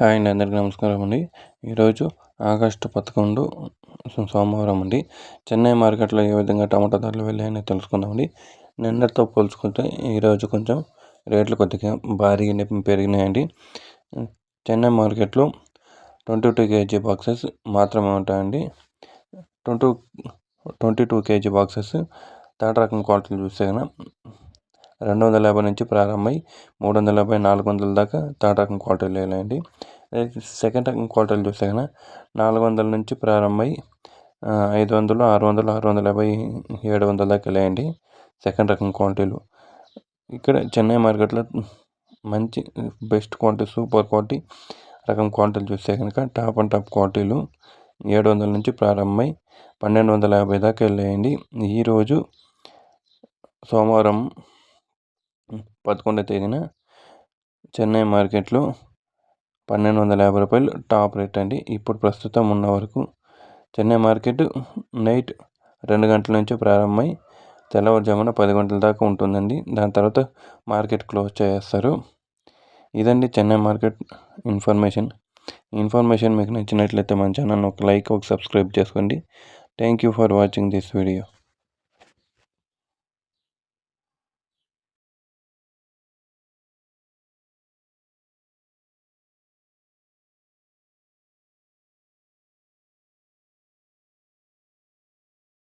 Hi అండి అందరికీ నమస్కారం అండి. ఈరోజు ఆగస్టు పదకొండు సోమవారం అండి. చెన్నై మార్కెట్లో ఏ విధంగా టమాటా ధరలు వెళ్ళాయని తెలుసుకుందామండి నిన్నటితో పోల్చుకుంటే ఈరోజు కొంచెం రేట్లు కొద్దిగా భారీగానే పెరిగినాయండి. చెన్నై మార్కెట్లో ట్వంటీ టూ కేజీ బాక్సెస్ మాత్రమే ఉంటాయండి. Twenty twenty two KG boxes third రకం క్వాలిటీలు చూస్తే కనుక రెండు వందల యాభై నుంచి ప్రారంభమై మూడు వందల యాభై నాలుగు వందల దాకా థర్డ్ రకం క్వాలిటీలు వెళ్ళాయండి సెకండ్ రకం చూస్తే కనుక నాలుగు వందల నుంచి ప్రారంభమై ఐదు వందలు ఆరు వందలు ఆరు వందల యాభై ఏడు వందల దాకా వెళ్ళాయండి సెకండ్ రకం క్వాలిటీలు ఇక్కడ చెన్నై మార్కెట్లో మంచి బెస్ట్ క్వాలిటీ సూపర్ క్వాలిటీ రకం క్వాలిటీలు చూస్తే కనుక టాప్ అండ్ టాప్ క్వాలిటీలు ఏడు వందల నుంచి ప్రారంభమై పన్నెండు వందల యాభై దాకా వెళ్ళాయండి. ఈరోజు సోమవారం పదకొండవ తేదీన చెన్నై మార్కెట్లో పన్నెండు వందల యాభై రూపాయలు టాప్ రేట్ అండి. ఇప్పుడు ప్రస్తుతం ఉన్న వరకు చెన్నై మార్కెట్ నైట్ రెండు గంటల నుంచి ప్రారంభమై తెల్లవారుజామున పది గంటల దాకా ఉంటుందండి. దాని తర్వాత మార్కెట్ క్లోజ్ చేస్తారు ఇదండి చెన్నై మార్కెట్ ఇన్ఫర్మేషన్. ఇన్ఫర్మేషన్ మీకు నచ్చినట్లయితే మన ఛానల్ ఒక లైక్ ఒక సబ్స్క్రైబ్ చేసుకోండి. Thank you for watching this video.